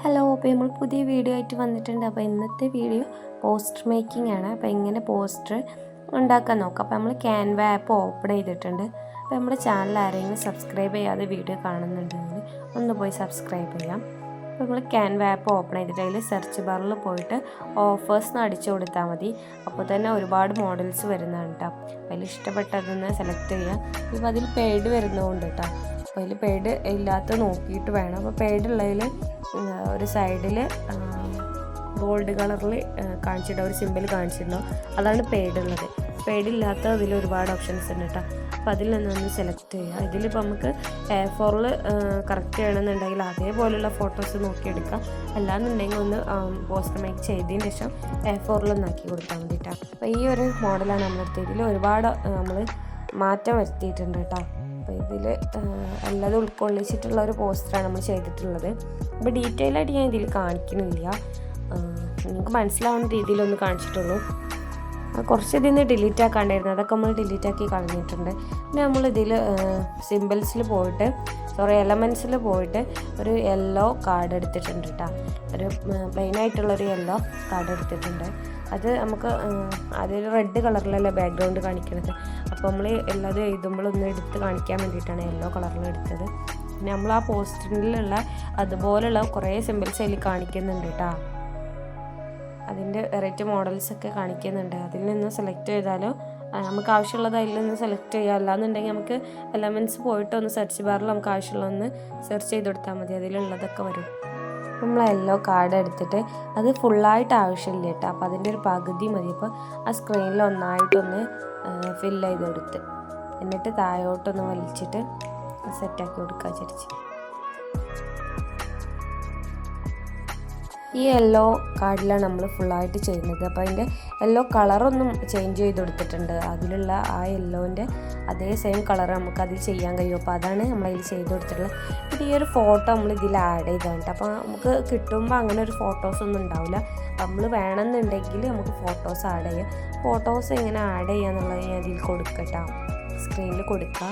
Hello അപ്പോൾ നമ്മൾ പുതിയ വീഡിയോ ആയിട്ട് വന്നിട്ടുണ്ട്. അപ്പോൾ ഇന്നത്തെ വീഡിയോ പോസ്റ്റർ മേക്കിംഗ് ആണ്. അപ്പോൾ എങ്ങനെ പോസ്റ്റർ ഉണ്ടാക്കാൻ നോക്കാം. അപ്പോൾ നമ്മൾ ക്യാൻവ ആപ്പ് ഓപ്പൺ ചെയ്തിട്ടുണ്ട്. അപ്പോൾ നമ്മുടെ ചാനൽ ആരെങ്കിലും സബ്സ്ക്രൈബ് ചെയ്യാതെ വീഡിയോ കാണുന്നുണ്ടെങ്കിൽ ഒന്ന് പോയി സബ്സ്ക്രൈബ് ചെയ്യാം. അപ്പോൾ നമ്മൾ ക്യാൻവ ആപ്പ് ഓപ്പൺ ചെയ്തിട്ട് അതിൽ സെർച്ച് ബാറിൽ പോയിട്ട് ഓഫേഴ്സ് എന്ന് അടിച്ചു കൊടുത്താൽ മതി. അപ്പോൾ തന്നെ ഒരുപാട് മോഡൽസ് വരുന്നതാണ് കേട്ടോ അതിൽ ഇഷ്ടപ്പെട്ടതെന്ന് സെലക്ട് ചെയ്യുക ഇപ്പോൾ അതിൽ പെയ്ഡ് വരുന്നതുകൊണ്ട് കേട്ടോ അപ്പോൾ അതിൽ പേഡ് ഇല്ലാത്ത നോക്കിയിട്ട് വേണം. അപ്പോൾ ഉള്ളതിൽ ഒരു സൈഡിൽ ഗോൾഡ് കളറിൽ കാണിച്ചിട്ട് ഒരു സിമ്പിൾ കാണിച്ചിട്ടുണ്ടോ അതാണ് പെയ്ഡ് ഉള്ളത് അതിൽ ഒരുപാട് ഓപ്ഷൻസ് ഉണ്ട് കേട്ടോ അപ്പോൾ അതിൽ നിന്നൊന്ന് സെലക്ട് ചെയ്യുക. ഇതിലിപ്പോൾ നമുക്ക് എ ഫോറിൽ കറക്റ്റ് ചെയ്യണമെന്നുണ്ടെങ്കിൽ അതേപോലെയുള്ള ഫോട്ടോസ് നോക്കിയെടുക്കാം. അല്ലാന്നുണ്ടെങ്കിൽ ഒന്ന് പോസ്റ്റർ മേക്ക് ചെയ്തതിന് ശേഷം എ ഫോറിലൊന്ന് ആക്കി കൊടുത്താൽ മതി അപ്പോൾ ഈ ഒരു മോഡലാണ് നമ്മളെടുത്ത് ഇതിൽ ഒരുപാട് നമ്മൾ മാറ്റം വരുത്തിയിട്ടുണ്ട് കേട്ടോ അപ്പോൾ ഇതിൽ എല്ലാം ഉൾക്കൊള്ളിച്ചിട്ടുള്ള ഒരു പോസ്റ്ററാണ് നമ്മൾ ചെയ്തിട്ടുള്ളത്. അപ്പോൾ ഡീറ്റെയിൽ ആയിട്ട് ഞാൻ ഇതിൽ കാണിക്കുന്നില്ല. നിങ്ങൾക്ക് മനസ്സിലാവുന്ന രീതിയിലൊന്ന് കാണിച്ചിട്ടുള്ളൂ. കുറച്ച് ഇതിൽ നിന്ന് ഡിലീറ്റ് ആക്കാണ്ടായിരുന്നു. അതൊക്കെ നമ്മൾ ഡിലീറ്റ് ആക്കി കളഞ്ഞിട്ടുണ്ട്. പിന്നെ നമ്മൾ ഇതിൽ സിമ്പിൾസിൽ പോയിട്ട് സോറി എലമെൻസിൽ പോയിട്ട് ഒരു യെല്ലോ കാർഡ് എടുത്തിട്ടുണ്ട് കേട്ടോ ഒരു പ്ലെയിൻ ആയിട്ടുള്ളൊരു യെല്ലോ കാർഡ് എടുത്തിട്ടുണ്ട്. അത് നമുക്ക് അതൊരു റെഡ് കളറിലല്ലേ ബാക്ക്ഗ്രൗണ്ട് കാണിക്കുന്നത് അപ്പോൾ നമ്മൾ എല്ലാതും എഴുതുമ്പോൾ ഒന്ന് എടുത്ത് കാണിക്കാൻ വേണ്ടിയിട്ടാണ് യെല്ലോ കളറിൽ എടുത്തത്. പിന്നെ നമ്മൾ ആ പോസ്റ്ററിലുള്ള അതുപോലുള്ള കുറേ സിമ്പിൾസ് അതിൽ കാണിക്കുന്നുണ്ട് കേട്ടോ അതിന്റെ വെറൈറ്റി മോഡൽസ് ഒക്കെ കാണിക്കുന്നുണ്ട്. അതിൽ നിന്ന് സെലക്ട് ചെയ്താലോ നമുക്ക് ആവശ്യമുള്ളത് അതിൽ നിന്ന് സെലക്ട് ചെയ്യാം. അല്ലാന്നുണ്ടെങ്കിൽ നമുക്ക് എലമെന്റ്സ് പോയിട്ട് ഒന്ന് സെർച്ച് ബാറിൽ നമുക്ക് ആവശ്യമുള്ളതൊന്ന് സെർച്ച് ചെയ്ത് കൊടുത്താൽ മതി. അതിലുള്ളതൊക്കെ വരും. നമ്മൾ യെല്ലോ കാർഡ് എടുത്തിട്ട് അത് ഫുള്ളായിട്ട് ആവശ്യമില്ല കേട്ടോ. അപ്പോൾ അതിന്റെ ഒരു പകുതി മതി. അപ്പോൾ ആ സ്ക്രീനിൽ ഒന്നായിട്ടൊന്ന് ഫില്ല് ചെയ്ത് കൊടുത്ത്. എന്നിട്ട് താഴോട്ടൊന്ന് വലിച്ചിട്ട് സെറ്റാക്കി കൊടുക്കുക വിചാരിച്ച്. ഈ യെല്ലോ കാർഡിലാണ് നമ്മൾ ഫുള്ളായിട്ട് ചെയ്യുന്നത്. അപ്പോൾ അതിന്റെ യെല്ലോ കളറൊന്നും ചേഞ്ച് ചെയ്ത് കൊടുത്തിട്ടുണ്ട്. അതിലുള്ള ആ യെല്ലോന്റെ അതേ സെയിം കളർ നമുക്ക് അതിൽ ചെയ്യാൻ കഴിയും. അപ്പോൾ അതാണ് നമ്മൾ അതിൽ ചെയ്ത് കൊടുത്തിട്ടുള്ളത്. പിന്നെ ഈ ഒരു ഫോട്ടോ നമ്മൾ ഇതിൽ ആഡ് ചെയ്തിട്ടുണ്ട് അപ്പോൾ നമുക്ക് കിട്ടുമ്പോൾ അങ്ങനെ ഒരു ഫോട്ടോസ് ഒന്നും ഉണ്ടാവില്ല നമ്മൾ വേണമെന്നുണ്ടെങ്കിൽ നമുക്ക് ഫോട്ടോസ് ആഡ് ചെയ്യാം. ഫോട്ടോസ് എങ്ങനെ ആഡ് ചെയ്യുക എന്നുള്ളത് ഞാൻ ഇതിൽ കൊടുക്കട്ടോ. സ്ക്രീനിൽ കൊടുക്കുക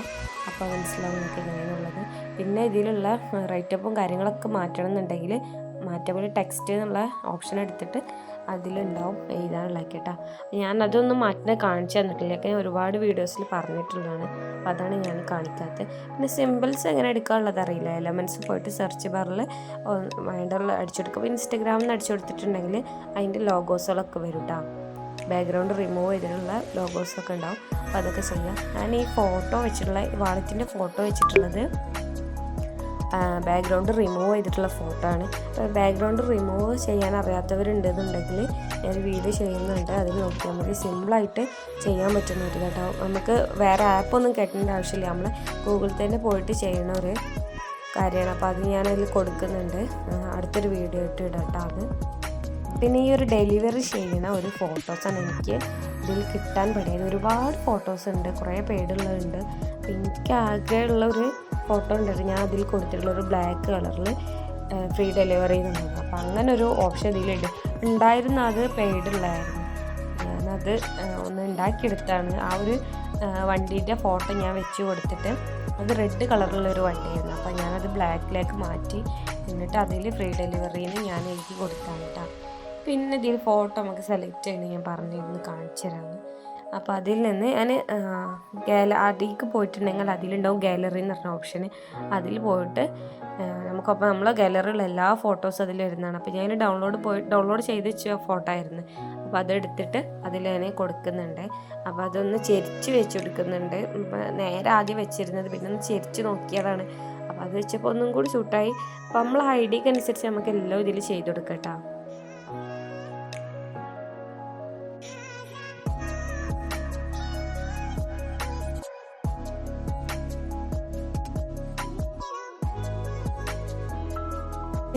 അപ്പോൾ മനസ്സിലാവും നമുക്ക് എങ്ങനെയാണുള്ളത് പിന്നെ ഇതിലുള്ള റൈറ്റപ്പും കാര്യങ്ങളൊക്കെ മാറ്റണം എന്നുണ്ടെങ്കിൽ മാറ്റബിൾ ടെക്സ്റ്റ് എന്നുള്ള ഓപ്ഷൻ എടുത്തിട്ട് അതിലുണ്ടാവും. എഴുതാനുള്ള കേട്ടോ ഞാൻ അതൊന്നും മാറ്റിനെ കാണിച്ചു തന്നിട്ടില്ല. ഞാൻ ഒരുപാട് വീഡിയോസിൽ പറഞ്ഞിട്ടുള്ളതാണ്. അപ്പോൾ അതാണ് ഞാൻ കാണിക്കാത്തത് പിന്നെ സിമ്പിൾസ് എങ്ങനെ എടുക്കാനുള്ളത് അറിയില്ല. എലമെന്റ്സ് പോയിട്ട് സെർച്ച് ബാറിൽ വേണ്ടുള്ള അടിച്ചെടുക്കും ഇൻസ്റ്റഗ്രാമിൽ നിന്ന് അടിച്ചു കൊടുത്തിട്ടുണ്ടെങ്കിൽ അതിന്റെ ലോഗോസുകളൊക്കെ വരും കേട്ടോ ബാക്ക്ഗ്രൗണ്ട് റിമൂവ് ചെയ്തിട്ടുള്ള ലോഗോസൊക്കെ ഉണ്ടാവും. അപ്പോൾ അതൊക്കെ ചെയ്യാം. ഞാൻ ഈ ഫോട്ടോ വെച്ചിട്ടുള്ള വാളറ്റിന്റെ ഫോട്ടോ വെച്ചിട്ടുള്ളത് ബാക്ക്ഗ്രൗണ്ട് റിമൂവ് ചെയ്തിട്ടുള്ള ഫോട്ടോ ആണ്. അപ്പോൾ ബാക്ക്ഗ്രൗണ്ട് റിമൂവ് ചെയ്യാൻ അറിയാത്തവരുണ്ടെന്നുണ്ടെങ്കിൽ ഞാൻ വീഡിയോ ചെയ്യുന്നുണ്ട്. അതിൽ നോക്കിയാൽ മതി. സിമ്പിളായിട്ട് ചെയ്യാൻ പറ്റുന്ന ഒരു കേട്ടോ. നമുക്ക് വേറെ ആപ്പൊന്നും കേട്ടേണ്ട ആവശ്യമില്ല. നമ്മൾ ഗൂഗിൾ തന്നെ പോയിട്ട് ചെയ്യണ ഒരു കാര്യമാണ്. അപ്പോൾ അത് ഞാനതിൽ കൊടുക്കുന്നുണ്ട്. അടുത്തൊരു വീഡിയോ ഇട്ട് ഇടട്ടോ അത്. പിന്നെ ഈ ഒരു ഡെലിവറി ചെയ്യുന്ന ഒരു ഫോട്ടോസാണ് എനിക്ക് ഇതിൽ കിട്ടാൻ പറ്റിയത്. ഒരുപാട് ഫോട്ടോസ് ഉണ്ട്. കുറേ പേടുള്ളതുണ്ട് എനിക്ക് ആകെയുള്ള ഒരു ഫോട്ടോ ഉണ്ടായിരുന്നു ഞാൻ അതിൽ കൊടുത്തിട്ടുള്ള ഒരു ബ്ലാക്ക് കളറിൽ ഫ്രീ ഡെലിവറി എന്നുള്ളത് അപ്പോൾ അങ്ങനെ ഒരു ഓപ്ഷൻ ഇതിലുണ്ട്. ഉണ്ടായിരുന്ന അത് പെയ്ഡ് ഉള്ളായിരുന്നു ഞാനത് ഒന്ന് ഉണ്ടാക്കിയെടുത്താണ്. ആ ഒരു വണ്ടീന്റെ ഫോട്ടോ ഞാൻ വെച്ച് കൊടുത്തിട്ട് അത് റെഡ് കളറിലുള്ളൊരു വണ്ടിയായിരുന്നു. അപ്പോൾ ഞാനത് ബ്ലാക്കിലേക്ക് മാറ്റി എന്നിട്ട് അതിൽ ഫ്രീ ഡെലിവറിന്ന് ഞാൻ എഴുതി കൊടുത്താണ് കേട്ടോ പിന്നെ ഇതിൽ ഫോട്ടോ നമുക്ക് സെലക്ട് ചെയ്യണം. ഞാൻ പറഞ്ഞിരുന്നു കാണിച്ചു തരാമെന്ന് അപ്പോൾ അതിൽ നിന്ന് ഞാൻ ഗാല അതിലേക്ക് പോയിട്ടുണ്ടെങ്കിൽ അതിലുണ്ടാവും ഗാലറി എന്ന് പറഞ്ഞ ഓപ്ഷന് അതിൽ പോയിട്ട് നമുക്കപ്പോൾ നമ്മളെ ഗാലറിയിലുള്ള എല്ലാ ഫോട്ടോസും അതിൽ വരുന്നതാണ്. അപ്പോൾ ഞാൻ ഡൗൺലോഡ് പോയി ഡൗൺലോഡ് ചെയ്ത് വെച്ച ഫോട്ടോ ആയിരുന്നു. അപ്പോൾ അതെടുത്തിട്ട് അതിൽ ഞാൻ കൊടുക്കുന്നുണ്ട്. അപ്പോൾ അതൊന്ന് ചെരിച്ച് വെച്ച് കൊടുക്കുന്നുണ്ട്. നേരെ ആദ്യം വെച്ചിരുന്നത് പിന്നെ ഒന്ന് ചെരിച്ച് നോക്കിയതാണ്. അപ്പോൾ അത് വെച്ചപ്പോൾ ഒന്നും കൂടി ഷൂട്ടായി അപ്പോൾ നമ്മൾ ഐ ഡിക്ക് അനുസരിച്ച് നമുക്ക് എല്ലാം ഇതിൽ ചെയ്ത് കൊടുക്കാം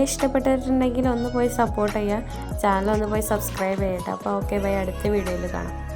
ഇഷ്ടപ്പെട്ടിട്ടുണ്ടെങ്കിൽ ഒന്ന് പോയി സപ്പോർട്ട് ചെയ്യുക. ചാനൽ ഒന്ന് പോയി സബ്സ്ക്രൈബ് ചെയ്യട്ടെ. അപ്പോൾ ഓക്കെ ബൈ അടുത്ത വീഡിയോയിൽ കാണാം.